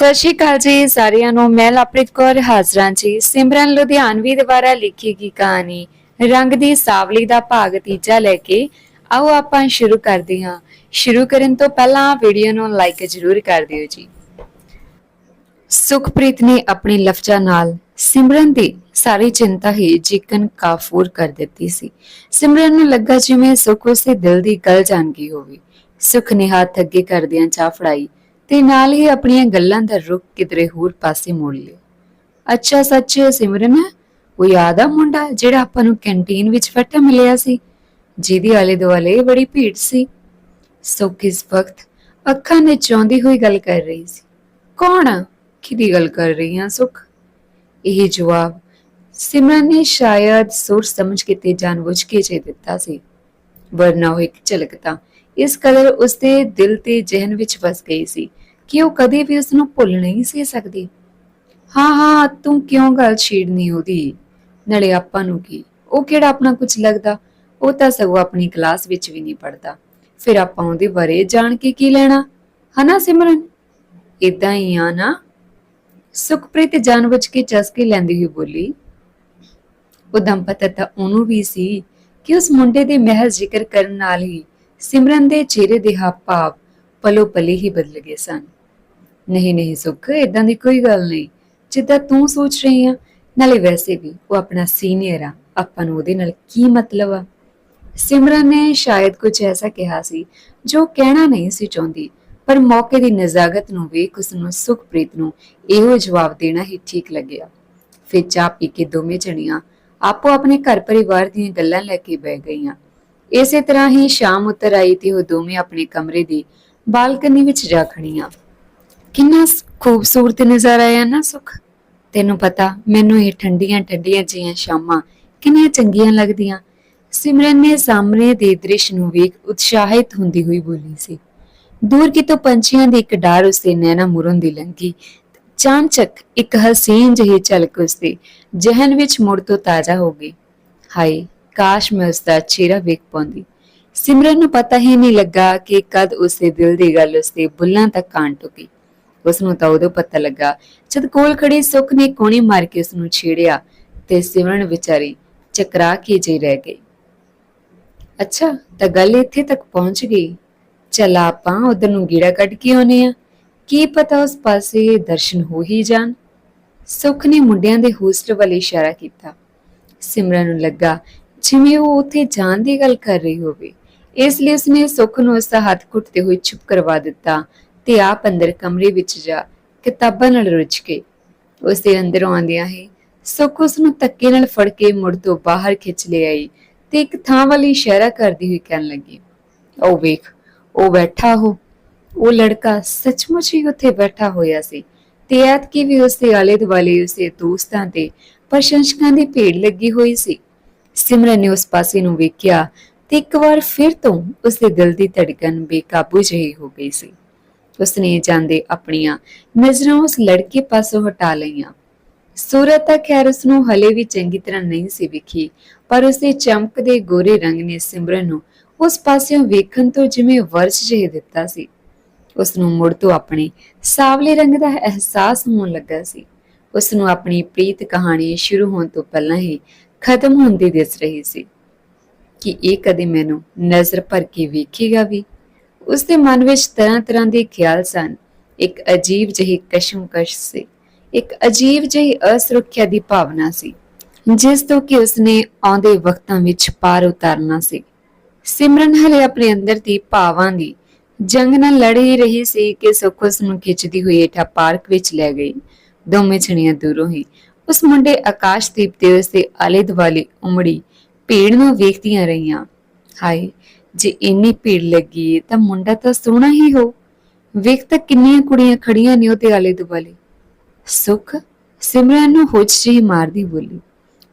ਸਤਿ ਸ਼੍ਰੀ ਅਕਾਲ ਜੀ ਸਾਰਿਆਂ ਨੂੰ। ਮੈਂ ਲਵਪ੍ਰੀਤ ਕੌਰ ਹਾਜ਼ਰਾਂ ਜੀ। ਸਿਮਰਨ ਲੁਧਿਆਣਵੀ ਦੁਆਰਾ ਲਿਖੀ ਗਈ ਕਹਾਣੀ, ਰੰਗ ਦੀ ਸਾਵਲੀ ਦਾ ਭਾਗ ਤੀਜਾ ਲੈ ਕੇ ਆਓ ਆਪਾਂ ਸ਼ੁਰੂ ਕਰਦੇ ਹਾਂ। ਸ਼ੁਰੂ ਕਰਨ ਤੋਂ ਪਹਿਲਾਂ ਵੀਡੀਓ ਨੂੰ ਲਾਈਕ ਜ਼ਰੂਰ ਕਰ ਦਿਓ ਜੀ। ਸੁਖਪ੍ਰੀਤ ਨੇ ਆਪਣੇ ਲਫ਼ਜ਼ਾਂ ਨਾਲ ਸਿਮਰਨ ਦੀ ਸਾਰੀ ਚਿੰਤਾ ਹੀ ਜਿਕਨ ਕਾਫੂਰ ਕਰ ਦਿੱਤੀ ਸੀ। ਸਿਮਰਨ ਨੂੰ ਲੱਗਾ ਜਿਵੇਂ ਸੁਖ ਉਸੇ ਦਿਲ ਦੀ ਗੱਲ ਜਾਣ ਗਈ ਹੋਵੇ। ਸੁਖ ਨੇ ਹੱਥ ਅੱਗੇ ਕਰਦਿਆਂ ਚਾਹ ਫੜਾਈ। ਤੇ ਨਾਲ ਹੀ ਆਪਣੀਆਂ ਗੱਲਾਂ ਦਾ ਰੁਖ ਕਿਧਰੇ ਹੋਰ ਪਾਸੇ ਮੋੜ ਲਿਆ ਅੱਛਾ ਸੱਚ ਸਿਮਰਨ ਉਹ ਯਾਦ ਆ ਮੁੰਡਾ ਜਿਹੜਾ ਆਪਾਂ ਨੂੰ ਕੈਂਟੀਨ ਵਿੱਚ ਫੱਟਾ ਮਿਲਿਆ ਸੀ, ਜਿਹਦੀ ਆਲੇ ਦੁਆਲੇ ਬੜੀ ਭੀੜ ਸੀ। ਸੁਖ ਇਸ ਵਕਤ ਅੱਖਾਂ ਨੇ ਚਾਹੁੰਦੀ ਹੋਈ ਗੱਲ ਕਰ ਰਹੀ ਸੀ। ਕੌਣ ਕਿਹਦੀ ਗੱਲ ਕਰ ਰਹੀ ਹਾਂ ਸੁਖ? ਇਹ ਜਵਾਬ ਸਿਮਰਨ ਨੇ ਸ਼ਾਇਦ ਸੁਰ ਸਮਝ ਕੇ ਤੇ ਜਾਣਬੁੱਝ ਕੇ ਜੇ ਦਿੱਤਾ ਸੀ। ਵਰਨਾ ਉਹ ਇੱਕ ਝਲਕ ਤਾਂ ਇਸ ਕਦਰ ਉਸਦੇ ਦਿਲ ਤੇ ਜ਼ਿਹਨ ਵਿੱਚ ਵਸ ਗਈ ਸੀ। ਕਿ ਉਹ ਕਦੇ ਵੀ ਉਸ ਨੂੰ ਭੁੱਲ ਨਹੀਂ ਸੀ ਸਕਦੀ। ਹਾਂ ਹਾਂ, ਤੂੰ ਕਿਉਂ ਗੱਲ ਛੇੜਨੀ ਉਹਦੀ? ਨਾਲੇ ਆਪਾਂ ਨੂੰ ਕੀ? ਉਹ ਕਿਹੜਾ ਆਪਣਾ ਕੁਝ ਲੱਗਦਾ? ਉਹ ਤਾਂ ਸਗੋਂ ਆਪਣੀ ਕਲਾਸ ਵਿੱਚ ਵੀ ਨਹੀਂ ਪੜਦਾ ਫਿਰ ਆਪਾਂ ਉਹਦੇ ਬਾਰੇ ਜਾਣ ਕੇ ਕੀ ਲੈਣਾ? ਹਨਾ ਸਿਮਰਨ? ਇਦਾਂ ਹੀ ਆ ਨਾ? ਸੁਖਪ੍ਰੀਤ ਜਾਣਬੁੱਝ ਕੇ ਚਸਕੇ ਲੈਂਦੀ ਹੋਈ ਬੋਲੀ, ਉਹ ਪਤਾ ਤਾਂ ਉਹਨੂੰ ਵੀ ਸੀ ਕਿ ਉਸ ਮੁੰਡੇ ਦੇ ਮਹਿਜ਼ ਜ਼ਿਕਰ ਕਰਨ ਨਾਲ ਹੀ ਸਿਮਰਨ ਦੇ ਚਿਹਰੇ ਦੇ ਹਾਵ ਭਾਵ ਪਲੋ ਪਲੇ ਹੀ ਬਦਲ ਗਏ ਸਨ। ਨਹੀਂ ਨਹੀਂ ਸੁੱਖ ਇਦਾਂ ਦੀ ਕੋਈ ਗੱਲ ਨਹੀਂ। ਜਿੱਦਾਂ ਤੂੰ ਸੋਚ ਰਹੀ ਆ, ਨਾਲੇ ਵੈਸੇ ਵੀ ਉਹ ਆਪਣਾ ਸੀਨੀਅਰ ਆ। ਆਪਾਂ ਨੂੰ ਉਹਦੇ ਨਾਲ ਕੀ ਮਤਲਬ ਆ? ਸਿਮਰਨ ਨੇ ਸ਼ਾਇਦ ਕੁਝ ਐਸਾ ਕਿਹਾ ਸੀ ਜੋ ਕਹਿਣਾ ਨਹੀਂ ਸੀ ਚਾਹੁੰਦੀ, ਪਰ ਮੌਕੇ ਦੀ ਨਜ਼ਾਕਤ ਨੂੰ ਵੇਖ ਉਸ ਨੂੰ ਸੁਖਪ੍ਰੀਤ ਨੂੰ ਇਹੋ ਜਵਾਬ ਦੇਣਾ ਹੀ ਠੀਕ ਲੱਗਿਆ। ਫਿਰ ਚਾਹ ਪੀ ਕੇ ਦੋਵੇਂ ਜਣੀਆਂ ਆਪੋ ਆਪਣੇ ਘਰ ਪਰਿਵਾਰ ਦੀਆਂ ਗੱਲਾਂ ਲੈ ਕੇ ਬਹਿ ਗਈਆਂ। ਇਸੇ ਤਰ੍ਹਾਂ ਹੀ ਸ਼ਾਮ ਉਤਰ ਆਈ ਤੇ ਉਹ ਦੋਵੇਂ ਆਪਣੇ ਕਮਰੇ ਦੀ ਬਾਲਕਨੀ ਵਿੱਚ ਜਾ ਖੜੀਆਂ ਕਿੰਨਾ ਖੂਬਸੂਰਤ ਨਜ਼ਾਰਾ ਆਇਆ ਨਾ ਸੁਖ? ਤੈਨੂੰ ਪਤਾ, ਮੈਨੂੰ ਇਹ ਠੰਡੀਆਂ ਠੰਡੀਆਂ ਜੀਆਂ ਸ਼ਾਮਾਂ ਕਿੰਨੀਆਂ ਚੰਗੀਆਂ ਲੱਗਦੀਆਂ। ਸਿਮਰਨ ਨੇ ਸਾਹਮਣੇ ਦੇ ਦ੍ਰਿਸ਼ ਨੂੰ ਵੇਖ ਉਤਸ਼ਾਹਿਤ ਹੁੰਦੀ ਹੋਈ ਬੋਲੀ ਸੀ। ਦੂਰ ਕਿਤੋਂ ਪੰਛੀਆਂ ਦੀ ਇੱਕ ਡਾਰ ਉਸਦੇ ਨੈਣਾ ਮੁਰਨ ਦੀ ਲੰਗੀ ਚਾਂਚਕ ਇੱਕ ਹਸੀਨ ਜਿਹੀ ਝਲਕ ਉਸਦੇ ਜ਼ਿਹਨ ਵਿੱਚ ਮੁੜ ਤੋਂ ਤਾਜ਼ਾ ਹੋ ਗਈ। ਹਾਏ, ਕਾਸ਼ ਮੈਂ ਉਸਦਾ ਚਿਹਰਾ ਵੇਖ ਪਾਉਂਦੀ। ਸਿਮਰਨ ਨੂੰ ਪਤਾ ਹੀ ਨਹੀਂ ਲੱਗਾ ਕਿ ਕਦ ਉਸਦੇ ਦਿਲ ਦੀ ਗੱਲ ਉਸਦੇ ਬੁੱਲਾਂ ਤੱਕ ਕਾਂ ਟੁਕੀ। ਉਸ ਨੂੰ ਤਾਂ ਉਦੋਂ ਪਤਾ ਲੱਗਾ ਜਦ ਕੋਲ ਖੜੀ ਸੁੱਖ ਨੇ ਕੋਣੀ ਮਾਰ ਕੇ ਉਸ ਨੂੰ ਛੇੜਿਆ ਤੇ ਸਿਮਰਨ ਵਿਚਾਰੀ ਚਕਰਾ ਕੇ ਜੇ ਰਹਿ ਗਈ। ਅੱਛਾ, ਤਾਂ ਗੱਲ ਇੱਥੇ ਤੱਕ ਪਹੁੰਚ ਗਈ। ਚੱਲ ਆਪਾਂ ਉਧਰ ਨੂੰ ਗੀੜਾ ਕੱਢ ਕੇ ਆਉਨੇ ਆ ਕੀ ਪਤਾ ਉਸ ਪਾਸੇ ਦਰਸ਼ਨ ਹੋ ਹੀ ਜਾਣ। ਸੁੱਖ ਨੇ ਮੁੰਡਿਆਂ ਦੇ ਹੋਸਟਲ ਵੱਲ ਇਸ਼ਾਰਾ ਕੀਤਾ। ਸਿਮਰਨ ਨੂੰ ਲੱਗਾ, ਜਿਵੇਂ ਉਹ ਉੱਥੇ ਜਾਣ ਦੀ ਗੱਲ ਕਰ ਰਹੀ ਹੋਵੇ। ਇਸ ਲਈ ਉਸਨੇ ਸੁੱਖ ਨੂੰ ਉਸ ਦਾ ਹੱਥ ਘੁੱਟਦੇ ਹੋਏ ਚੁੱਪ ਕਰਵਾ ਦਿੱਤਾ ਤੇ ਆਪ ਅੰਦਰ ਕਮਰੇ ਵਿੱਚ ਜਾ ਕਿਤਾਬਾਂ ਨਾਲ ਰੁੱਝ ਕੇ ਉਸ ਦੇ ਅੰਦਰੋਂ ਆਉਂਦਿਆਂ ਹੀ ਸੁੱਖ ਉਸ ਨੂੰ ਧੱਕੇ ਨਾਲ ਫੜ ਕੇ ਮੁੜ ਤੋਂ ਬਾਹਰ ਖਿੱਚ ਲੈ ਆਈ ਤੇ ਇੱਕ ਥਾਂ ਵੱਲ ਇਸ਼ਾਰਾ ਕਰਦੀ ਹੋਈ ਕਹਿਣ ਲੱਗੀ ਉਹ ਵੇਖ, ਉਹ ਬੈਠਾ ਹੋ। ਉਹ ਲੜਕਾ ਸੱਚਮੁੱਚ ਹੀ ਉੱਥੇ ਬੈਠਾ ਹੋਇਆ ਸੀ ਤੇ ਐਤਕੀ ਵੀ ਉਸਦੇ ਆਲੇ ਦੁਆਲੇ ਉਸਦੇ ਦੋਸਤਾਂ ਤੇ ਪ੍ਰਸ਼ੰਸਕਾਂ ਦੀ ਭੀੜ ਲੱਗੀ ਹੋਈ ਸੀ। ਸਿਮਰਨ ਨੇ ਉਸ ਪਾਸੇ ਨੂੰ ਵੇਖਿਆ ਤੇ ਇੱਕ ਵਾਰ ਫਿਰ ਤੋਂ ਉਸਦੇ ਦਿਲ ਦੀ ਧੜਕਨ ਬੇਕਾਬੂ ਜਿਹੀ ਹੋ ਗਈ ਸੀ। ਉਸਨੇ ਜਾਂਦੇ ਆਪਣੀਆਂ ਨਜ਼ਰਾਂ ਉਸ ਲੜਕੇ ਪਾਸੋਂ ਹਟਾ ਲਈਆਂ। ਸੂਰਤ ਤਾਂ ਖੈਰ ਉਸ ਨੂੰ ਹਲੇ ਵੀ ਚੰਗੀ ਤਰ੍ਹਾਂ ਨਹੀਂ ਸੀ ਵਿਖੀ, ਪਰ ਉਸਦੇ ਚਮਕਦੇ ਗੋਰੇ ਰੰਗ ਨੇ ਸਿਮਰਨ ਨੂੰ ਉਸ ਪਾਸਿਓਂ ਵੇਖਣ ਤੋਂ ਜਿਵੇਂ ਵਰਸ਼ ਜਿਹੇ ਦਿੱਤਾ ਸੀ। ਉਸ ਨੂੰ ਮੁੜ ਤੋਂ ਆਪਣੇ ਸਾਵਲੇ ਰੰਗ ਦਾ ਅਹਿਸਾਸ ਹੋਣ ਲੱਗਾ ਸੀ। ਉਸ ਨੂੰ ਆਪਣੀ ਪ੍ਰੀਤ ਕਹਾਣੀ ਸ਼ੁਰੂ ਹੋਣ ਤੋਂ ਪਹਿਲਾਂ ਹੀ ਖਤਮ ਹੁੰਦੀ ਦਿਸ ਰਹੀ ਸੀ ਕਿ ਇਹ ਕਦੇ ਮੈਨੂੰ ਨਜ਼ਰ ਭਰ ਕੇ ਵੇਖੇਗਾ ਵੀ? ਉਸ ਦੇ ਮਨ ਵਿੱਚ ਤਰ੍ਹਾਂ ਤਰ੍ਹਾਂ ਦੇ ਖਿਆਲ ਸਨ। ਇੱਕ ਅਜੀਬ ਜਿਹੀ ਕਸ਼ਮਕਸ਼ ਸੀ। ਇੱਕ ਅਜੀਬ ਜਿਹੀ ਅਸੁਰੱਖਿਆ ਦੀ ਭਾਵਨਾ ਸੀ, ਜਿਸ ਤੋਂ ਕਿ ਉਸਨੇ ਆਉਂਦੇ ਵਕਤਾਂ ਵਿੱਚ ਪਾਰ ਉਤਾਰਨਾ ਸੀ। ਸਿਮਰਨ ਹਲੇ ਆਪਣੇ ਅੰਦਰ ਦੀ ਭਾਵਾਂ ਦੀ ਜੰਗ ਨਾਲ ਲੜ ਹੀ ਰਹੀ ਸੀ ਕਿ ਸੁੱਖ ਉਸ ਨੂੰ ਖਿੱਚਦੀ ਹੋਈ ਏਠਾ ਪਾਰਕ ਵਿੱਚ ਲੈ ਗਈ। ਦੋਵੇਂ ਛਣੀਆਂ ਦੂਰੋਂ ਹੀ ਉਸ ਮੁੰਡੇ ਆਕਾਸ਼ਦੀਪ ਤੇ ਉਸ ਦੇ ਆਲੇ ਦੁਆਲੇ ਉਮੜੀ ਭੀੜ ਨੂੰ ਵੇਖਦੀਆਂ ਰਹੀਆਂ। ਹਾਏ ਜੇ ਇੰਨੀ ਭੀੜ ਲੱਗੀ ਤਾਂ ਮੁੰਡਾ ਤਾਂ ਸੋਹਣਾ ਹੀ ਹੋ। ਵੇਖ ਤਾਂ ਕਿੰਨੀਆਂ ਕੁੜੀਆਂ ਖੜੀਆਂ ਨੇ ਉਹਦੇ ਆਲੇ ਦੁਆਲੇ। ਸੁਖ, ਸਿਮਰਨ ਨੂੰ ਹੋਚ ਜਿਹੀ ਮਾਰਦੀ ਬੋਲੀ।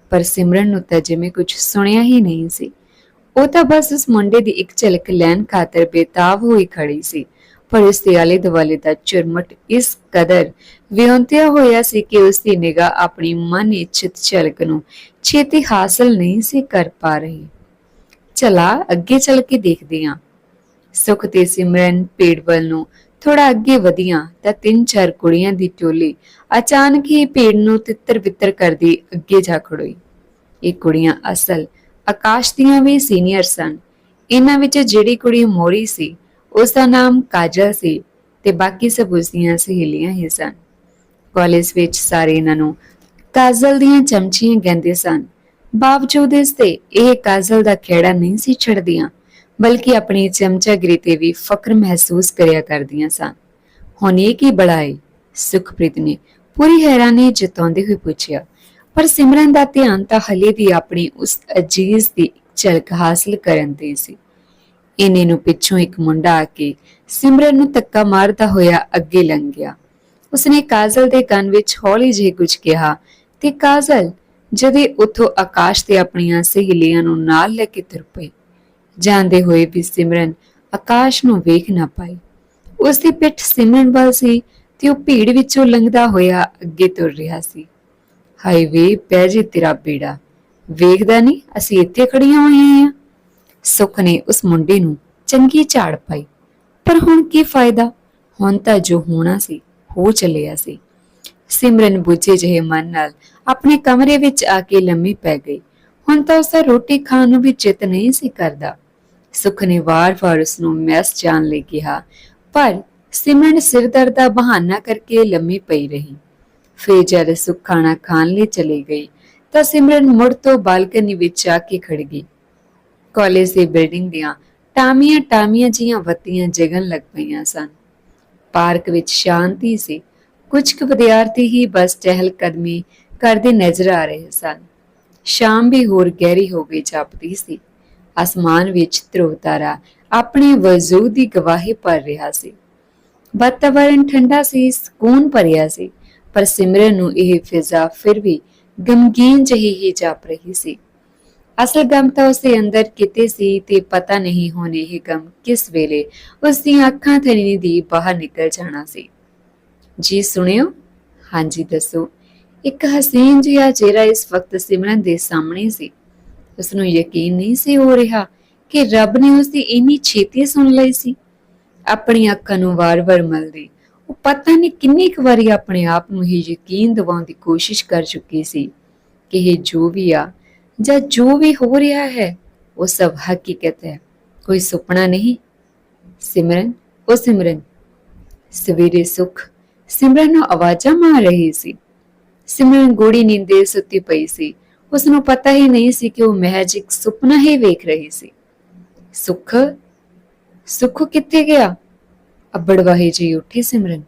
ਪਰ ਸਿਮਰਨ ਨੂੰ ਤਾਂ ਜਿਵੇਂ ਕੁਝ ਸੁਣਿਆ ਹੀ ਨਹੀਂ ਸੀ। ਉਹ ਤਾਂ ਬਸ ਉਸ ਮੁੰਡੇ ਦੀ ਇੱਕ ਝਲਕ ਲੈਣ ਖਾਤਰ ਬੇਤਾਬ ਹੋਈ ਖੜੀ ਸੀ। ਪਰ ਉਸ ਦੇ ਆਲੇ ਦੁਆਲੇ ਦਾ ਚੁਰਮਟ ਇਸ ਕਦਰ ਵਿਉਂਤਿਆ ਹੋਇਆ ਸੀ ਕਿ ਉਸ ਦੀ ਨਿਗਾਹ ਆਪਣੀ ਮਨ ਇੱਛਿਤ ਝਲਕ ਨੂੰ ਛੇਤੀ ਹਾਸਲ ਨਹੀਂ ਸੀ ਕਰ ਪਾ ਰਹੀ। ਚਲਾ ਅੱਗੇ ਚੱਲ ਕੇ ਦੇਖਦੇ ਹਾਂ। ਸੁਖ ਤੇ ਸਿਮਰਨ ਪੇੜ ਵੱਲ ਨੂੰ ਥੋੜਾ ਅੱਗੇ ਵਧੀਆਂ ਤਾਂ ਤਿੰਨ ਚਾਰ ਕੁੜੀਆਂ ਦੀ ਟੋਲੀ ਅਚਾਨਕ ਹੀ ਪੇੜ ਨੂੰ ਤਿੱਤਰ ਬਿੱਤਰ ਕਰਦੀ ਅੱਗੇ ਜਾ ਖੜੋਈ। ਇਹ ਕੁੜੀਆਂ ਅਸਲ ਆਕਾਸ਼ ਦੀਆਂ ਵੀ ਸੀਨੀਅਰ ਸਨ। ਇਹਨਾਂ ਵਿੱਚ ਜਿਹੜੀ ਕੁੜੀ ਮੋਰੀ ਸੀ ਉਸ ਦਾ ਨਾਮ ਕਾਜਲ ਸੀ ਤੇ ਬਾਕੀ ਸਭ ਉਸ ਦੀਆਂ ਸਹੇਲੀਆਂ ਹੀ ਸਨ। ਕਾਲਜ ਵਿੱਚ ਸਾਰੇ ਇਹਨਾਂ ਨੂੰ ਕਾਜਲ ਦੀਆਂ ਚਮਚੀਆਂ ਕਹਿੰਦੇ ਸਨ। ਬਾਵਜੂਦ ਇਸ ਦੇ ਇਹ ਕਾਜਲ ਦਾ ਖੇੜਾ ਨਹੀਂ ਸੀ ਛੱਡਦੀਆਂ, ਬਲਕਿ ਆਪਣੀ ਚਮਚਾਗਿਰੀ ਤੇ ਵੀ ਫਖਰ ਮਹਿਸੂਸ ਕਰਿਆ ਕਰਦੀਆਂ ਸਨ। ਹੁਣ ਇਹ ਕੀ ਬੜਾਈ? ਸੁਖਪ੍ਰੀਤ ਨੇ ਪੂਰੀ ਹੈਰਾਨੀ ਜਤਾਉਂਦੇ ਹੋਏ ਪੁੱਛਿਆ। ਪਰ ਸਿਮਰਨ ਦਾ ਧਿਆਨ ਤਾਂ ਹਲੇ ਵੀ ਆਪਣੀ ਉਸ ਅਜੀਜ਼ ਦੀ ਝਲਕ ਹਾਸਲ ਕਰਨ ਤੇ ਸੀ। ਇਹਨੇ ਨੂੰ ਪਿੱਛੋਂ ਇੱਕ ਮੁੰਡਾ ਆ ਕੇ ਸਿਮਰਨ ਨੂੰ ਧੱਕਾ ਮਾਰਦਾ ਹੋਇਆ ਅੱਗੇ ਲੰਘ ਗਿਆ। ਉਸਨੇ ਕਾਜਲ ਦੇ ਕੰਨ ਵਿੱਚ ਹੌਲੀ ਜਿਹੀ ਕੁਝ ਕਿਹਾ ਤੇ ਕਾਜਲ ਜਦੇ ਉੱਥੋਂ ਆਕਾਸ਼ ਤੇ ਆਪਣੀਆਂ ਸਹੇਲੀਆਂ ਨੂੰ ਨਾਲ ਲੈ ਕੇ ਤੁਰ ਪਈ ਜਾਂਦੇ ਹੋਏ ਵੀ ਸਿਮਰਨ ਆਕਾਸ਼ ਨੂੰ ਵੇਖ ਨਾ ਪਾਈ ਉਸ ਦੀ ਪਿੱਠ ਸਿਮਰਨ ਵੱਲ ਸੀ ਤੇ ਉਹ ਭੀੜ ਵਿੱਚੋਂ ਲੰਘਦਾ ਹੋਇਆ ਅੱਗੇ ਤੁਰ ਰਿਹਾ ਸੀ। ਹਾਏ ਪੈ ਜੇ ਤੇਰਾ ਬੇੜਾ, ਵੇਖਦਾ ਨਹੀਂ ਅਸੀਂ ਇੱਥੇ ਖੜੀਆਂ ਹੋਈਆਂ ਆ। ਸੁਖ ਨੇ ਉਸ ਮੁੰਡੇ ਨੂੰ ਚੰਗੀ ਝਾੜ ਪਾਈ, ਪਰ ਹੁਣ ਕੀ ਫਾਇਦਾ? ਹੁਣ ਤਾਂ ਜੋ ਹੋਣਾ ਸੀ, ਹੋ ਚੱਲਿਆ ਸੀ। ਸਿਮਰਨ ਬੁੱਝੇ ਜਿਹੇ ਮਨ ਨਾਲ ਆਪਣੇ ਕਮਰੇ ਵਿੱਚ ਆ ਕੇ ਲੰਮੀ ਪੈ ਗਈ। ਹੁਣ ਤਾਂ ਉਸਦਾ ਰੋਟੀ ਖਾਣ ਨੂੰ ਵੀ ਚਿੱਤ ਨਹੀਂ ਸੀ ਕਰਦਾ। ਸੁਖ ਨੇ ਵਾਰ-ਵਾਰ ਉਸ ਨੂੰ ਮੈਸ ਜਾਣ ਲਈ ਕਿਹਾ, ਪਰ ਸਿਮਰਨ ਸਿਰ ਦਾ ਬਹਾਨਾ ਕਰਕੇ ਲੰਮੀ ਪਈ ਰਹੀ। ਫਿਰ ਜਦ ਸੁਖ ਖਾਣਾ ਖਾਣ ਲਈ ਚਲੀ ਗਈ, ਤਾਂ ਸਿਮਰਨ ਮੁੜ ਤੋਂ ਬਾਲਕਨੀ ਵਿੱਚ ਆ ਕੇ ਖੜ ਗਈ। ਕਾਲਜ ਦੀ ਬਿਲਡਿੰਗ ਦੀਆਂ ਟਾਮੀਆਂ ਟਾਮੀਆਂ ਜੀਆਂ ਵੱਤੀਆਂ ਜਗਣ ਲੱਗ ਪਈਆਂ ਸਨ। ਪਾਰਕ ਵਿੱਚ ਸ਼ਾਂਤੀ ਸੀ। ਕੁਝ ਕੁ ਵਿਦਿਆਰਥੀ ਹੀ ਬਸ ਚਹਿਲ ਕਦਮੀ ਕਰਦੇ ਨਜ਼ਰ ਆ ਰਹੇ ਸਨ। ਸ਼ਾਮ ਵੀ ਹੋਰ ਗਹਿਰੀ ਹੋ ਗਈ ਜਾਪਦੀ ਸੀ। ਅਸਮਾਨ ਵਿੱਚ ਧਰੁਵ ਤਾਰਾ ਆਪਣੇ ਵਜੂਦ ਦੀ ਗਵਾਹੀ ਭਰ ਰਿਹਾ ਸੀ। ਵਾਤਾਵਰਣ ਠੰਡਾ ਸੀ, ਸਕੂਨ ਭਰਿਆ ਸੀ, ਪਰ ਸਿਮਰਨ ਨੂੰ ਇਹ ਫਿਜ਼ਾ ਫਿਰ ਵੀ ਗਮਗੀਨ ਜਿਹੀ ਹੀ ਜਾਪ ਰਹੀ ਸੀ। ਅਸਲ ਗਮ ਤਾਂ ਉਸਦੇ ਅੰਦਰ ਕਿਤੇ ਸੀ ਤੇ ਪਤਾ ਨਹੀਂ ਹੋਣੇ ਇਹ ਗਮ ਕਿਸ ਵੇਲੇ ਉਸ ਦੀਆਂ ਅੱਖਾਂ ਥਣੀ ਦੀ ਬਾਹਰ ਨਿਕਲ ਜਾਣਾ ਸੀ। ਜੀ ਸੁਣਿਓ? ਹਾਂਜੀ, ਦੱਸੋ। ਇੱਕ ਹਸੀਨ ਜਿਹਾ ਚਿਹਰਾ ਇਸ ਵਕਤ ਸਿਮਰਨ ਦੇ ਸਾਹਮਣੇ ਸੀ। ਉਸ ਨੂੰ ਯਕੀਨ ਨਹੀਂ ਸੀ ਹੋ ਰਿਹਾ ਕਿ ਰੱਬ ਨੇ ਉਸ ਦੀ ਇੰਨੀ ਛੇਤੀ ਸੁਣ ਲਈ ਸੀ। ਆਪਣੀ ਅੱਖਾਂ ਨੂੰ ਵਾਰ-ਵਾਰ ਮਲਦੀ ਉਹ ਪਤਾ ਨਹੀਂ ਕਿੰਨੀ ਕੁ ਵਾਰੀ ਆਪਣੇ ਆਪ ਨੂੰ ਹੀ ਯਕੀਨ ਦਿਵਾਉਣ ਦੀ ਕੋਸ਼ਿਸ਼ ਕਰ ਚੁੱਕੀ ਸੀ ਕਿ ਇਹ ਜੋ ਵੀ ਆ ਜਾਂ ਜੋ ਵੀ ਹੋ ਰਿਹਾ ਹੈ, ਉਹ ਸਭ ਹਕੀਕਤ ਹੈ। ਕੋਈ ਸੁਪਨਾ ਨਹੀਂ। ਸਿਮਰਨ ਉਹ ਸਿਮਰਨ, ਸਵੇਰੇ ਸੁਖ। ਸਿਮਰਨ ਨੂੰ ਆਵਾਜ਼ਾਂ ਮਾਰ ਰਹੀ ਸੀ। ਸਿਮਰਨ ਗੂੜੀ ਨੀਂਦੇ ਸੁੱਤੀ ਪਈ ਸੀ ਉਸ ਨੂੰ ਪਤਾ ਹੀ ਨਹੀਂ ਸੀ ਕਿ ਉਹ ਮਹਿਜ ਇੱਕ ਸੁਪਨਾ ਹੀ ਵੇਖ ਰਹੀ ਸੀ ਸੁਖ ਸੁਖ ਕਿੱਥੇ ਗਿਆ ਅਬੜਵਾਹੀ ਜੀ ਉੱਠੀ ਸਿਮਰਨ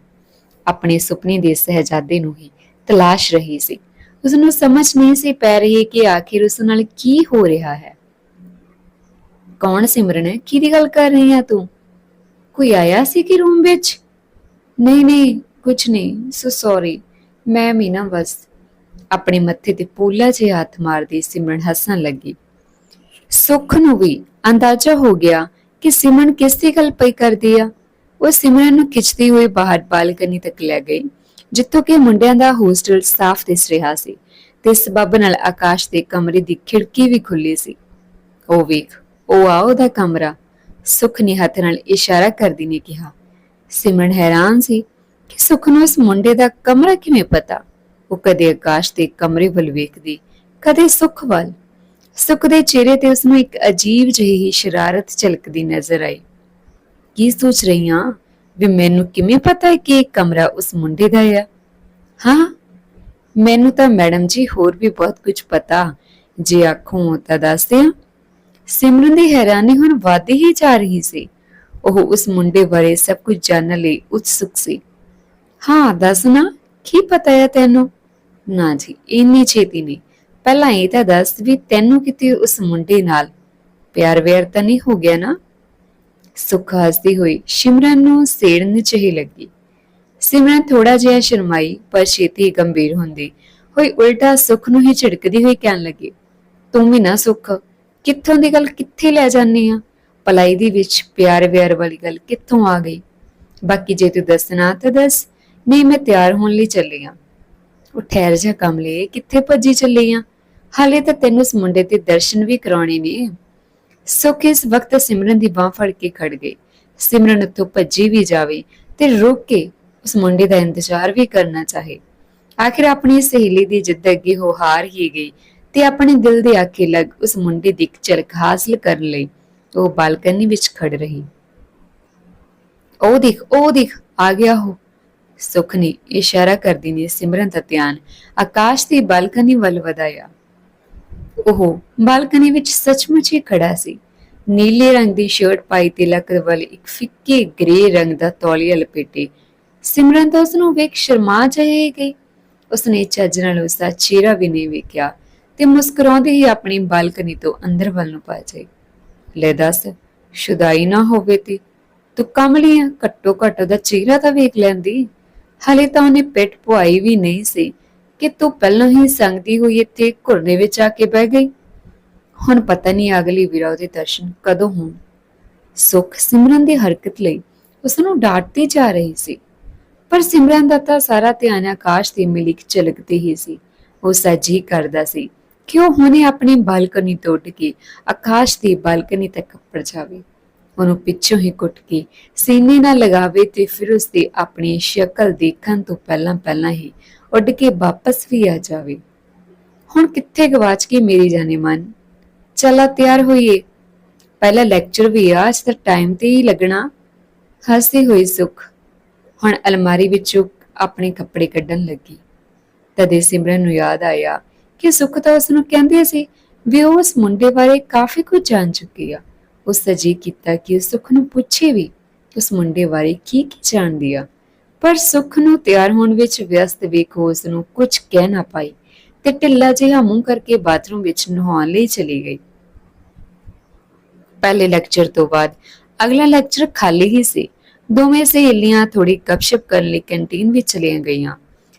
ਆਪਣੇ ਸੁਪਨੇ ਦੇ ਸਹਜਾਦੇ ਨੂੰ ਹੀ ਤਲਾਸ਼ ਰਹੀ ਸੀ ਉਸ ਨੂੰ ਸਮਝ ਨਹੀਂ ਸੀ ਪੈ ਰਹੀ ਕਿ ਆਖਿਰ ਉਸ ਨਾਲ ਕੀ ਹੋ ਰਿਹਾ ਹੈ ਕੌਣ ਸਿਮਰਨ ਹੈ ਕਿਹਦੀ ਗੱਲ ਕਰ ਰਹੀ ਹੈ ਤੂੰ ਕੋਈ ਆਇਆ ਸੀ ਕਿ ਰੂਮ ਵਿੱਚ ਨਹੀਂ ਨਹੀਂ ਕੁਝ ਨਹੀਂ ਸੋ ਸੌਰੀ ਮੈਂ ਮੀਨਾ ਬਸ ਆਪਣੇ ਮੱਥੇ ਤੇ ਪੂਲਾ ਜਿਹਾ ਹੱਥ ਮਾਰਦੀ ਸਿਮਰਨ ਹੱਸਣ ਲੱਗੀ। ਸੁੱਖ ਨੂੰ ਵੀ ਅੰਦਾਜ਼ਾ ਹੋ ਗਿਆ ਕਿ ਸਿਮਰਨ ਕਿਸ ਦੀ ਗੱਲ ਪਈ ਕਰਦੀ ਆ। ਉਹ ਸਿਮਰਨ ਨੂੰ ਖਿੱਚਦੀ ਹੋਈ ਬਾਹਰ ਬਾਲਕਨੀ ਤੱਕ ਲੈ ਗਈ, ਜਿੱਥੋਂ ਕਿ ਮੁੰਡਿਆਂ ਦਾ ਹੋਸਟਲ ਸਾਫ਼ ਦਿਸ ਰਿਹਾ ਸੀ ਤੇ ਸਬਬ ਨਾਲ ਆਕਾਸ਼ ਦੇ ਕਮਰੇ ਦੀ ਖਿੜਕੀ ਵੀ ਖੁੱਲੀ ਸੀ। ਉਹ ਵੇਖ, ਉਹ ਆ ਉਹਦਾ ਕਮਰਾ। ਸੁਖ ਨੇ ਹੱਥ ਨਾਲ ਇਸ਼ਾਰਾ ਕਰਦੀ ਨੇ ਕਿਹਾ। ਸਿਮਰਨ ਹੈਰਾਨ ਸੀ ਕਿ ਸੁਖ ਨੂੰ ਉਸ ਮੁੰਡੇ ਦਾ ਕਮਰਾ ਕਿਵੇਂ ਪਤਾ? ਉਹ ਕਦੇ ਆਕਾਸ਼ ਦੇ ਕਮਰੇ ਵੱਲ ਵੇਖਦੀ, ਕਦੇ ਸੁਖ ਵੱਲ। ਸੁਖ ਦੇ ਚਿਹਰੇ ਤੇ ਉਸ ਨੂੰ ਇੱਕ ਅਜੀਬ ਜਿਹੀ ਸ਼ਰਾਰਤ ਝਲਕਦੀ ਨਜ਼ਰ ਆਈ। ਕੀ ਸੋਚ ਰਹੀ ਹਾਂ ਵੀ ਮੈਨੂੰ ਕਿਵੇਂ ਪਤਾ ਹੈ ਕਿ ਇਹ ਕਮਰਾ ਉਸ ਮੁੰਡੇ ਦਾ ਹੈ ਹਾਂ, ਮੈਨੂੰ ਤਾਂ ਮੈਡਮ ਜੀ ਹੋਰ ਵੀ ਬਹੁਤ ਕੁਝ ਪਤਾ। ਜੇ ਆਖੂੰ ਤਾਂ ਦੱਸਦੇ ਹਾਂ ਸਿਮਰਨ ਦੀ ਹੈਰਾਨੀ ਹੁਣ ਵਧਦੀ ਹੀ ਜਾ ਰਹੀ ਸੀ। ਉਹ ਉਸ ਮੁੰਡੇ ਬਾਰੇ ਸਭ ਕੁਝ ਜਾਣਨ ਲਈ ਉਤਸੁਕ ਸੀ। ਹਾਂ, ਦੱਸ ਨਾ, ਕੀ ਪਤਾ ਹੈ ਤੈਨੂੰ? ਨਾ ਜੀ, ਇੰਨੀ ਛੇਤੀ ਨਹੀਂ। ਪਹਿਲਾਂ ਇਹ ਤਾਂ ਦੱਸ ਵੀ ਤੈਨੂੰ ਕਿਤੇ ਉਸ ਮੁੰਡੇ ਨਾਲ। ਪਿਆਰ ਵਿਆਰ ਤਾਂ ਨਹੀਂ ਹੋ ਗਿਆ ਨਾ? ਸੁੱਖ ਹੱਸਦੀ ਹੋਈ ਸਿਮਰਨ ਨੂੰ ਸੇੜਨ ਚਾਹੀ ਲੱਗੀ। ਸਿਮਰਨ ਥੋੜਾ ਜਿਹਾ ਸ਼ਰਮਾਈ, ਪਰ ਛੇਤੀ ਗੰਭੀਰ ਹੁੰਦੀ ਹੋਈ ਉਲਟਾ ਸੁੱਖ ਨੂੰ ਹੀ ਝਿੜਕਦੀ ਹੋਈ ਕਹਿਣ ਲੱਗੀ, ਤੂੰ ਵੀ ਨਾ ਸੁੱਖ, ਕਿੱਥੋਂ ਦੀ ਗੱਲ ਕਿੱਥੇ ਲੈ ਜਾਂਦੀ ਆ? ਪਲਾਈ ਦੀ ਵਿੱਚ ਪਿਆਰ ਵਿਆਰ ਵਾਲੀ ਗੱਲ ਕਿੱਥੋਂ ਆ ਗਈ? ਬਾਕੀ ਜੇ ਤੂੰ ਦੱਸਣਾ ਤਾਂ ਦੱਸ ਨਹੀਂ, ਮੈਂ ਤਿਆਰ ਹੋਣ ਲਈ ਚੱਲੀ ਆ। ਉਹ ਠਹਿਰ ਜਾ ਕਮਲੇ ਕਿੱਥੇ ਭੱਜੀ ਚੱਲੀ ਆ? ਹਾਲੇ ਤਾਂ ਤੈਨੂੰ ਉਸ ਮੁੰਡੇ ਦੇ ਦਰਸ਼ਨ ਵੀ ਕਰਾਉਣੇ ਨੇ। ਸੁੱਖ ਇਸ ਵਕਤ ਸਿਮਰਨ ਦੀ ਬਾਹ ਫੜ ਕੇ ਖੜ ਗਈ। ਸਿਮਰਨ ਉੱਥੋਂ ਭੱਜੀ ਵੀ ਜਾਵੇ ਤੇ ਰੁਕ ਕੇ ਉਸ ਮੁੰਡੇ ਦਾ ਇੰਤਜ਼ਾਰ ਵੀ ਕਰਨਾ ਚਾਹੇ। ਆਖਿਰ ਆਪਣੀ ਸਹੇਲੀ ਦੀ ਜਿੱਦ ਅੱਗੇ ਹੋ ਹਾਰ ਹੀ ਗਈ ਤੇ ਆਪਣੇ ਦਿਲ ਦੇ ਆਖੇ ਲੱਗ ਉਸ ਮੁੰਡੇ ਦੀ ਇੱਕ ਝਲਕ ਹਾਸਲ ਕਰਨ ਲਈ ਉਹ ਬਾਲਕਨੀ ਵਿੱਚ ਖੜ ਰਹੀ। ਉਹ ਦੇਖ ਉਹ ਦੇਖ, ਆ ਗਿਆ ਉਹ। ਸੁਖ ਨੇ ਇਸ਼ਾਰਾ ਕਰਦੀ ਨੇ ਸਿਮਰਨ ਦਾ ਧਿਆਨ। ਆਕਾਸ਼ ਦੀ ਬਾਲਕਨੀ ਵੱਲ ਵਧਾਇਆ। ਉਹ ਬਾਲਕਨੀ ਵਿੱਚ ਸੱਚਮੁੱਚ ਹੀ ਖੜਾ ਸੀ। ਨੀਲੇ ਰੰਗ ਦੀ ਸ਼ਰਟ ਪਾਈ ਤੇ ਲੱਕ ਵੱਲ ਇੱਕ ਫਿੱਕੇ ਗ੍ਰੇ ਰੰਗ ਦਾ ਤੌਲੀਆ ਲਪੇਟੇ। ਸਿਮਰਨ ਤਾਂ ਉਸ ਨੂੰ ਵੇਖ ਸ਼ਰਮਾ ਜਾਏ ਗਈ। ਉਸਨੇ ਚੱਜ ਨਾਲ ਉਸ ਦਾ ਚਿਹਰਾ ਵੀ ਨਹੀਂ ਵੇਖਿਆ ਤੇ ਮੁਸਕਰਾਉਂਦੀ ਹੀ ਆਪਣੀ ਬਾਲਕਨੀ ਤੋਂ ਅੰਦਰ ਵੱਲ ਨੂੰ ਪਾ ਜਾਈ ਲੈ ਦੱਸ, ਸ਼ੁਦਾਈ ਨਾ ਹੋਵੇ ਤੇ ਤੂੰ ਕਮਲੀ ਘੱਟੋ ਘੱਟ ਉਹਦਾ ਚਿਹਰਾ ਤਾਂ ਵੇਖ ਲੈਂਦੀ। ਹਲੇ ਤਾਂ ਉਹਨੇ ਪਿੱਠ ਪੁਆਈ ਵੀ ਨਹੀਂ ਸੀ ਕਿ ਤੂੰ ਪਹਿਲਾਂ ਹੀ ਸੰਗਦੀ ਹੋਈ ਇੱਥੇ ਘੁਰਨੇ ਵਿੱਚ ਆ ਕੇ ਬਹਿ ਗਈ। ਹੁਣ ਪਤਾ ਨਹੀਂ ਅਗਲੀ ਵੀਰਾ ਉਹਦੇ ਦਰਸ਼ਨ ਕਦੋਂ ਹੋਣ। ਸੁਖ ਸਿਮਰਨ ਦੀ ਹਰਕਤ ਲਈ ਉਸ ਨੂੰ ਡਾਂਟਦੀ ਜਾ ਰਹੀ ਸੀ। ਪਰ ਸਿਮਰਨ ਦਾ ਤਾਂ ਸਾਰਾ ਧਿਆਨ ਆਕਾਸ਼ ਦੀ ਮਿਲਿਕ ਝਲਕਦੀ ਹੀ ਸੀ। ਉਹ ਸੱਜੀ ਕਰਦਾ ਸੀ ਕਿ ਉਹ ਹੁਣੇ ਆਪਣੀ ਬਾਲਕਨੀ ਤੋਂ ਉੱਡ ਕੇ ਆਕਾਸ਼ ਦੀ ਬਾਲਕਨੀ ਤੱਕ ਉੱਪਰ ਜਾਵੇ ਉਹਨੂੰ ਪਿੱਛੋਂ ਹੀ ਕੁੱਟ ਕੇ ਸੀਨੇ ਨਾਲ ਲਗਾਵੇ ਤੇ ਫਿਰ ਉਸ ਦੀ ਆਪਣੀ ਸ਼ਕਲ ਦੇਖਣ ਤੋਂ ਪਹਿਲਾਂ ਪਹਿਲਾਂ ਹੀ ਉੱਡ ਕੇ ਵਾਪਸ ਵੀ ਆ ਜਾਵੇ। ਹੁਣ ਕਿੱਥੇ ਗਵਾਚ ਗਈ ਮੇਰੀ ਜਾਨੇ ਮਨ? ਚਲਾ ਤਿਆਰ ਹੋਈਏ। ਪਹਿਲਾ ਲੈਕਚਰ ਵੀ ਆ, ਅੱਜ ਤਾਂ ਟਾਈਮ ਤੇ ਹੀ ਲੱਗਣਾ। ਹੱਸਦੀ ਹੋਈ ਸੁਖ ਹੁਣ ਅਲਮਾਰੀ ਵਿੱਚੋਂ ਆਪਣੇ ਕੱਪੜੇ ਕੱਢਣ ਲੱਗੀ। ਤਦੇ ਸਿਮਰਨ ਨੂੰ ਯਾਦ ਆਇਆ ਕਿ ਸੁਖ ਤਾਂ ਉਸ ਨੂੰ ਕਹਿੰਦੇ ਸੀ ਵੀ ਉਹ ਉਸ ਮੁੰਡੇ ਬਾਰੇ ਕਾਫੀ ਕੁਝ ਜਾਣ ਚੁੱਕੀ ਆ। ਉਸ ਸਜੀ ਕੀਤਾ ਕਿ ਉਹ ਸੁਖ ਨੂੰ ਪੁੱਛੇ ਵੀ, ਉਸ ਮੁੰਡੇ ਬਾਰੇ ਕੀ ਕੀ ਜਾਣਦੀ ਆ। ਪਰ ਸੁਖ ਨੂੰ ਤਿਆਰ ਹੋਣ ਵਿੱਚ ਵਿਅਸਤ ਵੇਖੋ ਉਸ ਨੂੰ ਕੁਝ ਕਹਿ ਨਾ ਪਾਈ ਤੇ ਢਿੱਲਾ ਜਿਹਾ ਮੂੰਹ ਕਰਕੇ ਬਾਥਰੂਮ ਵਿੱਚ ਨਹਾਉਣ ਲਈ ਚਲੀ ਗਈ। ਪਹਿਲੇ ਲੈਕਚਰ ਤੋਂ ਬਾਅਦ ਅਗਲਾ ਲੈਕਚਰ ਖਾਲੀ ਹੀ ਸੀ। ਦੋਵੇਂ ਸਹੇਲੀਆਂ ਥੋੜੀ ਗੱਪਸ਼ਪ ਕਰਨ ਲਈ ਕੈਂਟੀਨ ਵਿੱਚ ਚਲੀਆਂ ਗਈਆਂ।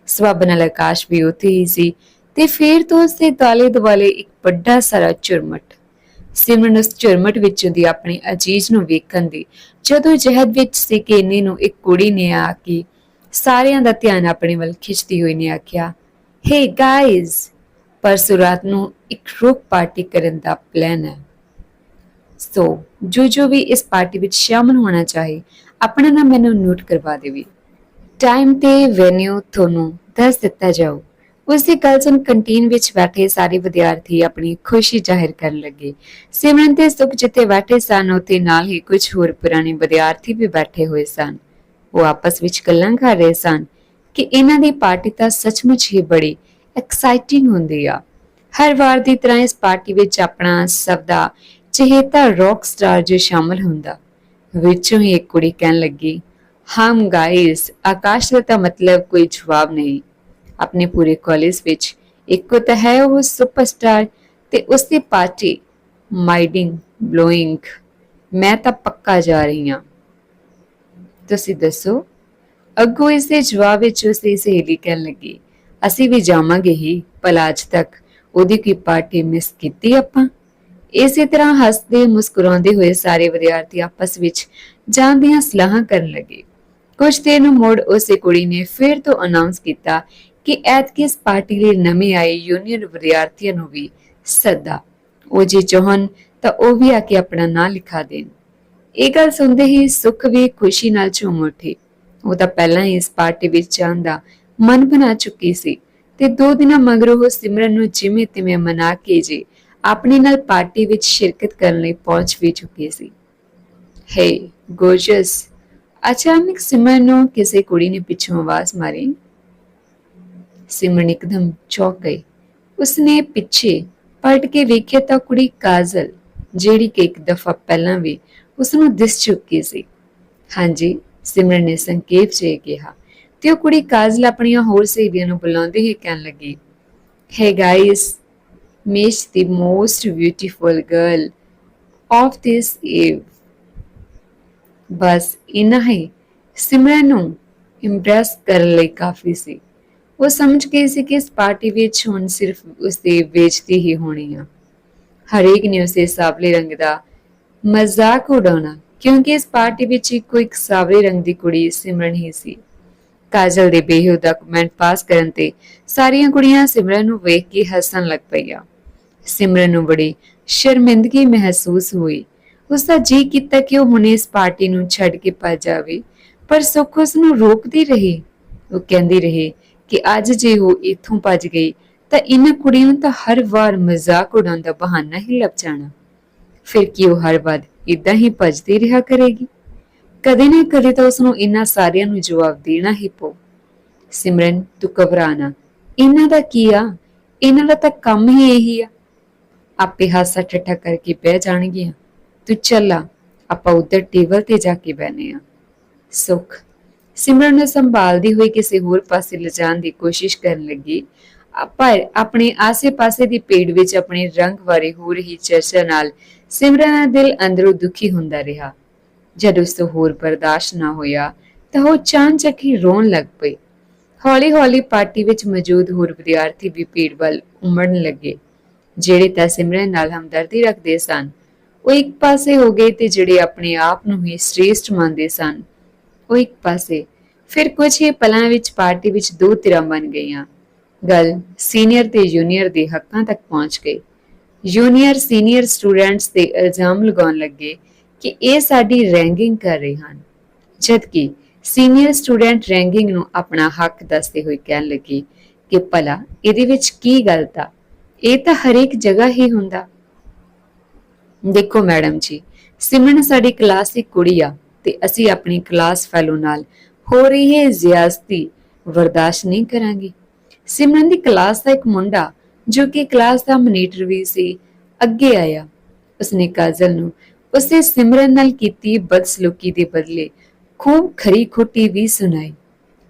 ਸਵਬ ਨਾਲ ਆਕਾਸ਼ ਵੀ ਉੱਥੇ ਹੀ ਸੀ ਤੇ ਫੇਰ ਤੋਂ ਉਸਦੇ ਤਾਲੇ ਦੁਆਲੇ ਇੱਕ ਵੱਡਾ ਸਾਰਾ ਚੁਰਮਟ ਸਿਮਰਨ ਉਸ ਚੁਰਮਟ ਵਿੱਚੋਂ ਦੀ ਆਪਣੀ ਅਜੀਜ਼ ਨੂੰ ਵੇਖਣ ਦੀ। ਜਦੋਂ ਜਹਿਦ ਵਿੱਚ ਸੀ ਕਿ ਇੰਨੇ ਨੂੰ ਇੱਕ ਕੁੜੀ ਨੇ ਆ ਕੇ ਸਾਰਿਆਂ ਦਾ ਧਿਆਨ ਆਪਣੇ ਵੱਲ ਖਿੱਚਦੀ ਹੋਈ ਨੇ ਆਖਿਆ, ਹੇ ਗਾਇਜ਼ ਪਰਸੋਂ ਰਾਤ ਨੂੰ ਇੱਕ ਰੋਕ ਪਾਰਟੀ ਕਰਨ ਦਾ ਪਲਾਨ ਹੈ। ਸੋ, ਜੋ ਜੋ ਵੀ ਇਸ ਪਾਰਟੀ ਵਿੱਚ ਸ਼ਾਮਲ ਹੋਣਾ ਚਾਹੇ, ਆਪਣਾ ਨਾਮ ਮੈਨੂੰ ਨੋਟ ਕਰਵਾ ਦੇਵੇ। ਟਾਈਮ ਤੇ ਵੈਨਿਊ ਤੁਹਾਨੂੰ ਦੱਸ ਦਿੱਤਾ ਜਾਊ। ਉਸ ਦੀ ਗੱਲ ਸੁਣ ਕੰਟੀਨ ਵਿੱਚ ਬੈਠੇ ਸਾਰੇ ਵਿਦਿਆਰਥੀ ਆਪਣੀ ਖੁਸ਼ੀ ਜ਼ਾਹਿਰ ਕਰਨ ਲੱਗੇ। ਸਿਮਰਨ ਤੇ ਸੁਖ ਜਿੱਥੇ ਬੈਠੇ ਸਨ, ਉੱਥੇ ਨਾਲ ਹੀ ਕੁਝ ਹੋਰ ਪੁਰਾਣੇ ਵਿਦਿਆਰਥੀ ਵੀ ਬੈਠੇ ਹੋਏ ਸਨ। ਉਹ ਆਪਸ ਵਿੱਚ ਗੱਲਾਂ ਕਰ ਰਹੇ ਸਨ ਕਿ ਇਹਨਾਂ ਦੀ ਪਾਰਟੀ ਤਾਂ ਸੱਚਮੁੱਚ ਹੀ ਬੜੀ ਐਕਸਾਈਟਿੰਗ ਹੁੰਦੀ ਆ। ਹਰ ਵਾਰ ਦੀ ਤਰ੍ਹਾਂ ਇਸ ਪਾਰਟੀ ਵਿੱਚ ਆਪਣਾ ਸਭ ਦਾ ਚਹੇਤਾ ਰੌਕ ਸਟਾਰ ਜੋ ਸ਼ਾਮਲ ਹੁੰਦਾ, ਵਿੱਚੋਂ ਹੀ ਇੱਕ ਕੁੜੀ ਕਹਿਣ ਲੱਗੀ ਹਮ ਗਾਇਸ ਆਕਾਸ਼ ਦਾ ਤਾਂ ਮਤਲਬ ਕੋਈ ਜਵਾਬ ਨਹੀਂ। ਆਪਣੇ ਪੂਰੇ ਕਾਲਜ ਵਿੱਚ ਇੱਕੋ ਤਾਂ ਹੈ ਉਹ ਸੁਪਰਸਟਾਰ ਤੇ ਉਸ ਦੀ ਪਾਰਟੀ ਮਾਈਡਿੰਗ, ਬਲੋਇੰਗ, ਮੈਂ ਤਾਂ ਪੱਕਾ ਜਾ ਰਹੀ ਹਾਂ। ਤੁਸੀਂ ਦੱਸੋ, ਅੱਗੋਂ ਇਸ ਦੇ ਜਵਾਬ ਵਿੱਚ ਉਸ ਦੀ ਸਹੇਲੀ ਕਹਿਣ ਲੱਗੀ, ਅਸੀਂ ਵੀ ਜਾਵਾਂਗੇ ਹੀ, ਪਰ ਅੱਜ ਤੱਕ ਉਹਦੀ ਕੋਈ ਪਾਰਟੀ ਮਿਸ ਕੀਤੀ ਆਪਾਂ? ਇਸੇ ਤਰ੍ਹਾਂ ਹੱਸਦੇ, ਮੁਸਕਰਾਉਂਦੇ ਹੋਏ ਸਾਰੇ ਵਿਦਿਆਰਥੀ ਆਪਸ ਵਿੱਚ ਜਾਣ ਦੀਆਂ ਸਲਾਹਾਂ ਕਰਨ ਲੱਗੇ। ਕੁਝ ਦੇਰ ਨੂੰ ਮੋੜ ਉਸੇ ਕੁੜੀ ਨੇ ਫਿਰ ਤੋਂ ਅਨਾਉਂਸ ਕੀਤਾ ਕਿ ਐਤਕੀ ਪਾਰਟੀ ਲਈ ਨਵੇਂ ਆਏ ਯੂਨੀਅਨ ਵਿਦਿਆਰਥੀਆਂ ਨੂੰ ਵੀ ਸੱਦਾ। ਉਹ ਜੇ ਚਾਹਣ ਤਾਂ ਉਹ ਵੀ ਆ ਕੇ ਆਪਣਾ ਨਾਂ ਲਿਖਾ ਦੇਣ। ਇਹ ਗੱਲ ਸੁਣਦੇ ਹੀ ਸੁਖ ਵੀ ਖੁਸ਼ੀ ਨਾਲ ਝੂਮ ਉੱਠੀ। ਉਹ ਤਾਂ ਪਹਿਲਾਂ ਹੀ ਇਸ ਪਾਰਟੀ ਵਿੱਚ ਜਾਣ ਦਾ ਮਨ ਬਣਾ ਚੁੱਕੀ ਸੀ ਤੇ ਦੋ ਦਿਨਾਂ ਮਗਰੋਂ ਉਹ ਸਿਮਰਨ ਨੂੰ ਜਿਵੇਂ ਤਿਵੇਂ ਮਨਾ ਕੇ ਜੇ ਆਪਣੇ ਨਾਲ ਪਾਰਟੀ ਵਿੱਚ ਸ਼ਿਰਕਤ ਕਰਨ ਲਈ ਪਹੁੰਚ ਵੀ ਚੁੱਕੀ ਸੀ। ਹੇ ਗੋਰਜਸ, ਅਚਾਨਕ ਸਿਮਰਨ ਨੂੰ ਕਿਸੇ ਕੁੜੀ ਨੇ ਪਿੱਛੋਂ ਆਵਾਜ਼ ਮਾਰੀ। ਸਿਮਰਨ ਇੱਕਦਮ ਚੌਕ ਗਈ। ਉਸਨੇ ਪਿੱਛੇ ਪਲਟ ਕੇ ਵੇਖਿਆ ਤਾਂ ਕੁੜੀ ਕਾਜ਼ਲ, ਜਿਹੜੀ ਕਿ ਇੱਕ ਦਫਾ ਪਹਿਲਾਂ ਵੀ ਉਸ ਨੂੰ ਦਿਸ ਚੁੱਕੀ ਸੀ। ਹਾਂਜੀ, ਸਿਮਰਨ ਨੇ ਸੰਕੇਤ ਜੇ ਕਿਹਾ। ਤੇ ਉਹ ਕੁੜੀ ਕਾਜ਼ਲ ਆਪਣੀਆਂ ਹੋਰ ਸਹੇਲੀਆਂ ਨੂੰ ਬੁਲਾਉਂਦੀ ਹੀ ਕਹਿਣ ਲੱਗੀ ਹੈ ਗਾਇਸ ਮੇਸ਼ ਦੀ most beautiful girl of this eve ਬਸ ਇਨਾ ਹੀ ਸਿਮਰਨ ਨੂੰ ਇੰਪ੍ਰੈਸ ਕਰਨ ਲਈ ਕਾਫੀ ਸੀ। ਉਹ ਸਮਝ ਗਈ ਸੀ ਕਿ ਇਸ ਪਾਰਟੀ ਵਿੱਚ ਹੁਣ ਸਿਰਫ ਉਸ ਬੇਇੱਜ਼ਤੀ ਹੀ ਹੋਣੀ ਆ। ਹਰੇਕ ਨੇ ਉਸੇ ਸਾਵਲੇ ਰੰਗ ਦਾ ਮਜ਼ਾਕ ਉਡਾਉਣਾ, ਕਿਉਂਕਿ ਇਸ ਪਾਰਟੀ ਵਿੱਚ ਇੱਕੋ ਇੱਕ ਸਾਵਲੇ ਰੰਗ ਦੀ ਕੁੜੀ ਸਿਮਰਨ ਹੀ ਸੀ। ਕਾਜਲ ਦੇ ਬੇਹੂਦਾ ਕਮੈਂਟ ਪਾਸ ਕਰਨ ਤੇ ਸਾਰੀਆਂ ਕੁੜੀਆਂ ਸਿਮਰਨ ਨੂੰ ਵੇਖ ਕੇ ਹੱਸਣ ਲੱਗ ਪਈਆਂ। ਸਿਮਰਨ ਨੂੰ ਬੜੀ ਸ਼ਰਮਿੰਦਗੀ ਮਹਿਸੂਸ ਹੋਈ। ਉਸ ਦਾ ਜੀ ਕੀਤਾ ਕਿ ਉਹ ਹੁਣੇ ਇਸ ਪਾਰਟੀ ਨੂੰ ਛੱਡ ਕੇ ਭੱਜ ਜਾਵੇ ਪਰ ਸੁੱਖ ਉਸ ਨੂੰ ਰੋਕਦੀ ਰਹੀ। ਉਹ ਕਹਿੰਦੀ ਰਹੀ ਕਿ ਅੱਜ ਜੇ ਉਹ ਇੱਥੋਂ ਭੱਜ ਗਈ, ਤਾਂ ਇਹਨਾਂ ਕੁੜੀਆਂ ਨੂੰ ਤਾਂ ਹਰ ਵਾਰ ਮਜ਼ਾਕ ਉਡਾਉਣ ਦਾ ਬਹਾਨਾ ਹੀ ਲੱਭ ਜਾਣਾ। ਫਿਰ ਕੀ ਉਹ ਹਰ ਵਾਰ ਇਦਾਂ ਹੀ ਭੱਜਦੀ ਰਿਹਾ ਕਰੇਗੀ? ਕਦੇ ਨਾ ਕਦੇ ਤਾਂ ਉਸ ਨੂੰ ਇਹਨਾਂ ਸਾਰਿਆਂ ਨੂੰ ਜਵਾਬ ਦੇਣਾ ਹੀ ਪਊ। ਸਿਮਰਨ, ਤੂੰ ਘਬਰਾ ਨਾ। ਇਹਨਾਂ ਦਾ ਕੀ ਆ? ਇਹਨਾਂ ਦਾ ਤਾਂ ਕੰਮ ਹੀ ਇਹੀ ਆ। ਆਪੇ ਹਾਸਾ ਠੱਠਾ ਕਰਕੇ ਬਹਿ ਜਾਣਗੀਆਂ। ਤੂੰ ਚੱਲਾ ਆਪਾਂ ਉੱਧਰ ਟੇਬਲ ਤੇ ਜਾ ਕੇ ਬਹਿਨੇ ਆ। ਸੁਖ। ਸਿਮਰਨ ਨੂੰ ਸੰਭਾਲਦੀ ਹੋਈ ਕਿਸੇ ਹੋਰ ਪਾਸੇ ਲਿਜਾਣ ਦੀ ਕੋਸ਼ਿਸ਼ ਕਰਨ ਲੱਗੀ। ਪਰ ਆਪਣੇ ਆਸੇ-ਪਾਸੇ ਦੀ ਪੇੜ ਵਿੱਚ ਆਪਣੇ ਰੰਗ ਵਾਰੇ ਹੋ ਰਹੀ ਚਰਚਾ ਨਾਲ ਸਿਮਰਨ ਦਾ ਦਿਲ ਅੰਦਰੋਂ ਦੁਖੀ ਹੁੰਦਾ ਰਿਹਾ। ਜਦ ਉਸ ਤੋਂ ਹੋਰ ਬਰਦਾਸ਼ਤ ਨਾ ਹੋਇਆ, ਤਾਂ ਉਹ ਚਾਂਚਕ ਹੀ ਰੋਣ ਲੱਗ ਪਈ। ਹੌਲੀ-ਹੌਲੀ ਪਾਰਟੀ ਵਿੱਚ ਮੌਜੂਦ ਹੋਰ ਵਿਦਿਆਰਥੀ ਵੀ ਭੀੜ ਵੱਲ ਉਮੜਨ ਲੱਗੇ, ਜਿਹੜੇ ਤਾਂ ਸਿਮਰਨ ਨਾਲ ਹਮਦਰਦੀ ਰੱਖਦੇ ਸਨ। ਉਹ ਇੱਕ ਪਾਸੇ ਹੋ ਗਏ ਤੇ ਜਿਹੜੇ ਆਪਣੇ ਆਪ ਨੂੰ ਹੀ ਸ੍ਰੇਸ਼ਟ ਮੰਨਦੇ ਸਨ। ਉਹ ਇੱਕ ਪਾਸੇ ਫਿਰ ਕੁਝ ਹੀ ਪਲਾਂ ਵਿੱਚ ਪਾਰਟੀ ਵਿੱਚ ਦੋ ਧਿਰਾਂ ਬਣ ਗਈਆਂ। ਗੱਲ ਸੀਨੀਅਰ ਤੇ ਜੂਨੀਅਰ ਦੇ ਹੱਕਾਂ ਤੱਕ ਪਹੁੰਚ ਗਈ। ਜੂਨੀਅਰ ਸੀਨੀਅਰ ਸਟੂਡੈਂਟਸ ਤੇ ਇਲਜ਼ਾਮ ਲਗਾਉਣ ਲੱਗੇ ਕਿ ਇਹ ਸਾਡੀ ਰੈਂਕਿੰਗ ਕਰ ਰਹੇ ਹਨ। ਜਦਕਿ ਸੀਨੀਅਰ ਸਟੂਡੈਂਟ ਰੈਂਕਿੰਗ ਨੂੰ ਆਪਣਾ ਹੱਕ ਦੱਸਦੇ ਹੋਏ ਕਹਿਣ ਲੱਗੇ ਕਿ ਭਲਾ ਇਹਦੇ ਵਿੱਚ ਕੀ ਗਲਤ ਆ? ਇਹ ਤਾਂ ਹਰੇਕ ਜਗ੍ਹਾ ਹੀ ਹੁੰਦਾ। ਦੇਖੋ ਮੈਡਮ ਜੀ, ਸਿਮਰਨ ਸਾਡੀ ਕਲਾਸ ਦੀ ਕੁੜੀ ਆ ਤੇ ਅਸੀਂ ਆਪਣੀ ਕਲਾਸ ਫੈਲੋ ਨਾਲ ਹੋ ਰਹੀ ਹੈ ਜ਼ਿਆਦਤੀ ਬਰਦਾਸ਼ਤ ਨਹੀਂ ਕਰਾਂਗੇ। ਸਿਮਰਨ ਦੀ ਕਲਾਸ ਦਾ ਇੱਕ ਮੁੰਡਾ, ਜੋ ਕਿ ਕਲਾਸ ਦਾ ਮਨੀਟਰ ਵੀ ਸੀ, ਅੱਗੇ ਆਇਆ। ਉਸਨੇ ਕਾਜਲ ਨੂੰ ਉਸੇ ਸਿਮਰਨ ਨਾਲ ਕੀਤੀ ਬਦਸਲੂਕੀ ਦੇ ਬਦਲੇ ਖੂਬ ਖਰੀ ਖੋਟੀ ਵੀ ਸੁਣਾਈ,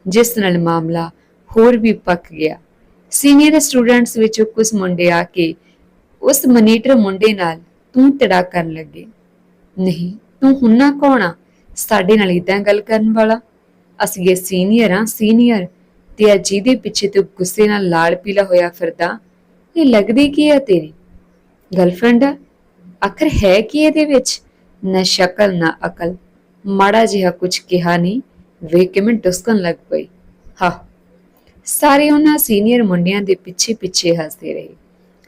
ਜਿਸ ਨਾਲ ਮਾਮਲਾ ਹੋਰ ਵੀ ਪੱਕ ਗਿਆ। ਸੀਨੀਅਰ ਸਟੂਡੈਂਟਸ ਵਿੱਚੋਂ ਕੁਝ ਮੁੰਡੇ ਆ ਕੇ ਉਸ ਮਨੀਟਰ ਮੁੰਡੇ ਨਾਲ ਤੂੰ ਤੜਾ ਕਰਨ ਲੱਗੇ। ਨਹੀਂ, ਤੂੰ ਹੁੰਨਾ ਕੌਣ ਆ? ਸਾਡੇ ਨਾਲ ਇਦਾਂ ਗੱਲ ਕਰਨ ਵਾਲਾ? ਅਸੀਂ ਸੀਨੀਅਰ ਆ ਸੀਨੀਅਰ ਤੇ ਆ ਜਿਹਦੇ ਪਿੱਛੇ ਤੂੰ ਗੁੱਸੇ ਨਾਲ ਲਾਲ ਪੀਲਾ ਹੋਇਆ ਫਿਰਦਾ, ਇਹ ਲੱਗਦੀ ਕੀ ਆ ਤੇਰੀ? ਗਰਲਫ੍ਰੈਂਡ ਆਖਰ ਹੈ ਕੀ ਇਹਦੇ ਵਿੱਚ? ਨਾ ਸ਼ਕਲ, ਨਾ ਅਕਲ। ਮਾੜਾ ਜਿਹਾ ਕੁਝ ਕਿਹਾ ਨਹੀਂ, ਵੇਖ ਕੇ ਮੈਂ ਲੱਗ ਪਈ। ਹਾਂ। ਸਾਰੇ ਉਹਨਾਂ ਸੀਨੀਅਰ ਮੁੰਡਿਆਂ ਦੇ ਪਿੱਛੇ ਪਿੱਛੇ ਹੱਸਦੇ ਰਹੇ।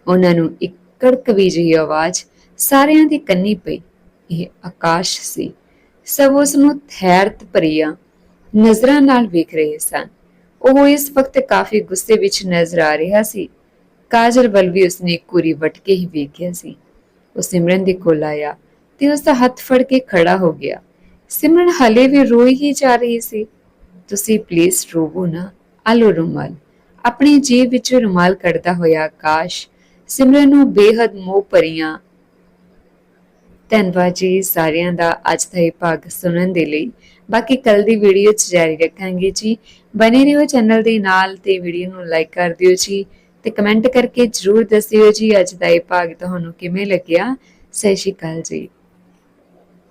ਉਹਨਾਂ ਨੂੰ ਇੱਕ ਕੜਕਵੀ ਜਿਹੀ ਆਵਾਜ਼ ਸਾਰਿਆਂ ਦੀ ਕੰਨੀ ਪਈ। ਇਹ ਆਕਾਸ਼ ਸੀ। ਸਭ ਉਸ ਨੂੰ ਥੈਰਤ ਭਰੀਆ ਨਜ਼ਰਾਂ ਨਾਲ ਵੇਖ ਰਹੇ ਸਨ। ਉਹ ਇਸ ਵਕਤ ਕਾਫੀ ਗੁੱਸੇ ਵਿੱਚ ਨਜ਼ਰ ਆ ਰਿਹਾ ਸੀ। ਕਾਜਲ ਵੱਲ ਵੀ ਉਸਨੇ ਕੁਰੀ ਵਟ ਕੇ ਹੀ ਵੇਖਿਆ ਸੀ। ਉਹ ਸਿਮਰਨ ਦੇ ਕੋਲ ਆਇਆ ਤੇ ਉਸ ਦਾ ਹੱਥ ਫੜ ਕੇ ਖੜਾ ਹੋ ਗਿਆ। ਸਿਮਰਨ ਹਲੇ ਵੀ ਰੋਈ ਹੀ ਜਾ ਰਹੀ ਸੀ। ਤੁਸੀਂ ਪਲੀਜ਼ ਰੋਵੋ ਨਾ। ਆਲੋ ਰੁਮਾਲ। ਆਪਣੀ ਜੀਬ ਵਿੱਚੋਂ ਰੁਮਾਲ ਕੱਢਦਾ ਹੋਇਆ ਆਕਾਸ਼ ਸਿਮਰਨ ਨੂੰ ਬੇਹੱਦ ਮੋਹ ਭਰੀਆਂ ਧੰਨਵਾਦ ਜੀ ਸਾਰਿਆਂ ਦਾ ਅੱਜ ਦਾ ਇਹ ਭਾਗ ਸੁਣਨ ਦੇ ਲਈ। ਬਾਕੀ ਕੱਲ ਦੀ ਵੀਡੀਓ ਚ ਜਾਰੀ ਰੱਖਾਂਗੇ ਜੀ। ਬਨੇ ਰਹੋ ਚੈਨਲ ਦੇ ਨਾਲ ਤੇ ਵੀਡੀਓ ਨੂੰ ਲਾਈਕ ਕਰ ਦਿਓ ਜੀ ਤੇ ਕਮੈਂਟ ਕਰਕੇ ਜਰੂਰ ਦੱਸਿਓ ਜੀ ਅੱਜ ਦਾ ਇਹ ਭਾਗ ਤੁਹਾਨੂੰ ਕਿਵੇਂ ਲੱਗਿਆ। ਸਤਿ ਸ਼੍ਰੀ ਅਕਾਲ ਜੀ।